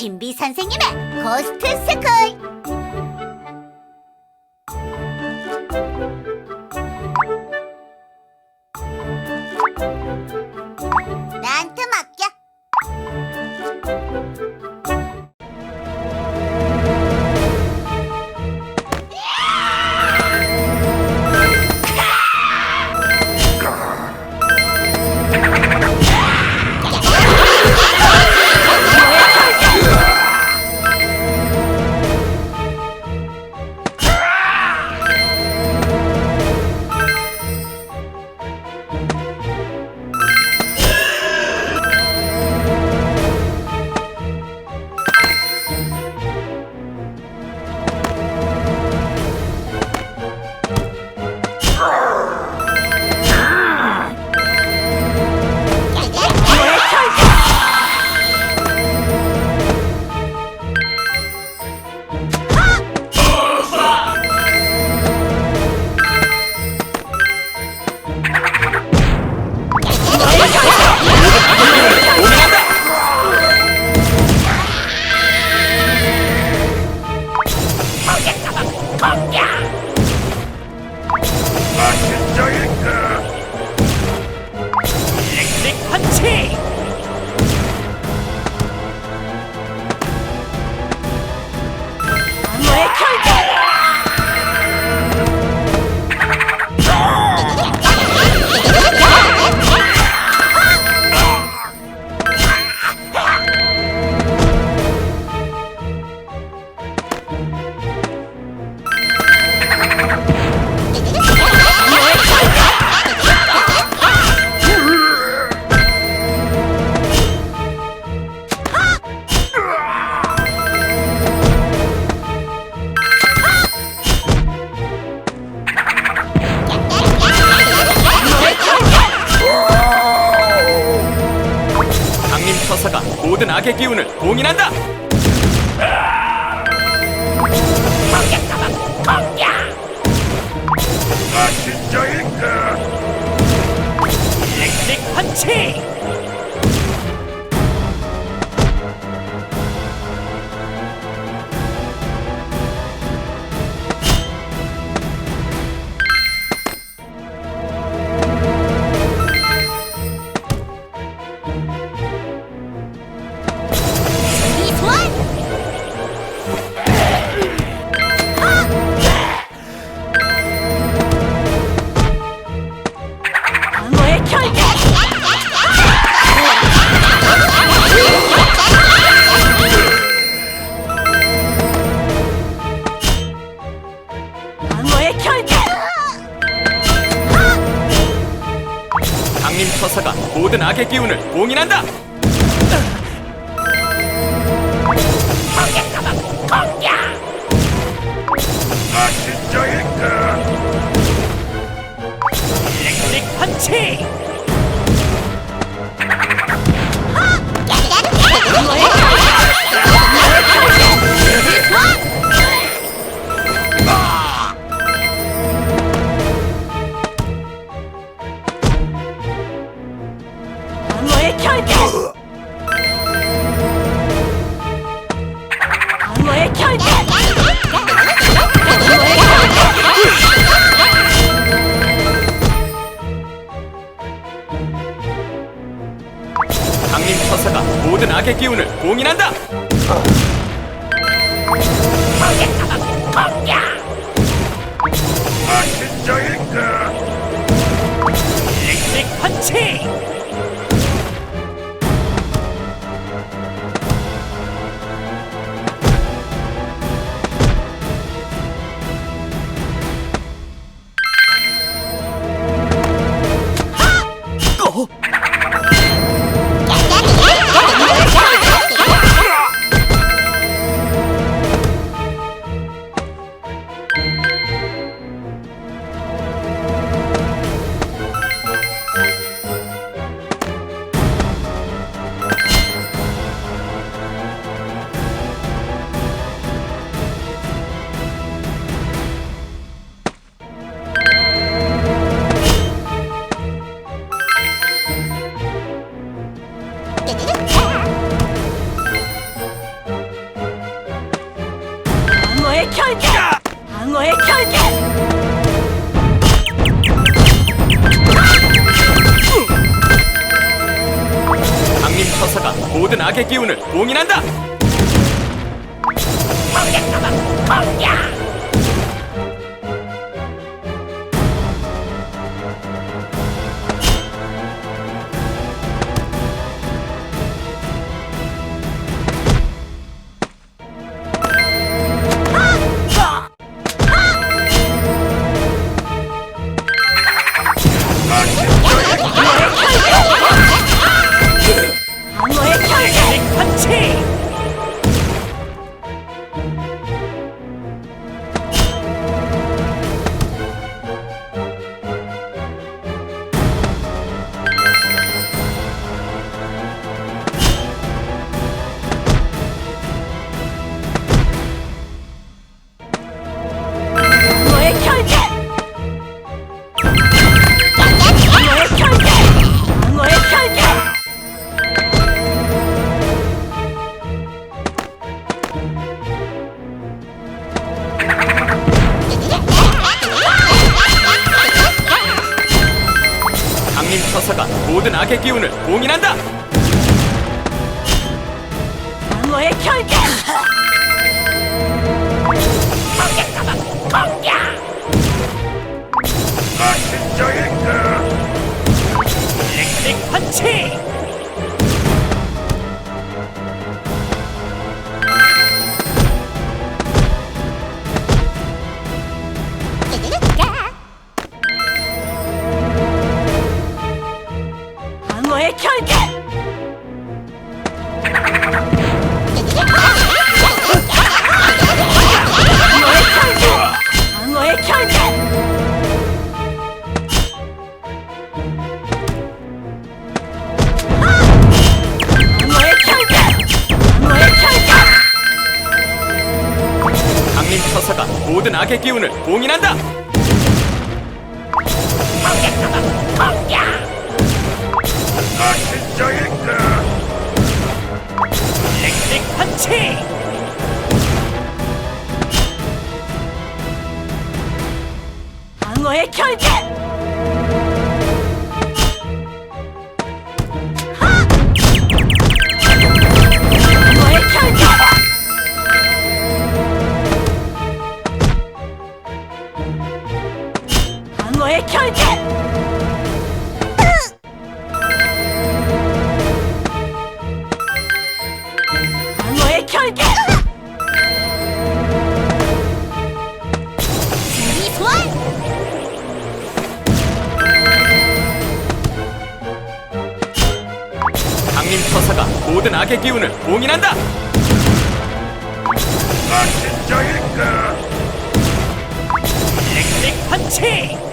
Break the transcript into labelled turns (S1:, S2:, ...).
S1: 신비 선생님의 고스트 스쿨.
S2: 악의 기운을 봉인한다!
S1: 너의 결계.
S2: 강림 처사가 모든 악의 기운을 봉인한다! 아 진짜일까? 처사가 모든 악의 기운을 봉인한다! 아 진짜일까? 릭릭 판치!
S1: 너의 결계!
S2: 강림 서사가 모든 악의 기운을 봉인한다!
S1: 공격가방
S2: 공격! 처사가 모든 악의 기운을 봉인한다.
S1: 너의 결계
S3: 릭릭 펀치!
S2: 악의 기운을 봉인한다.
S3: 릭릭 펀치!
S1: 너의 결계
S2: 강림 처사가 모든 악의 기운을 봉인한다.
S3: 릭릭 펀치!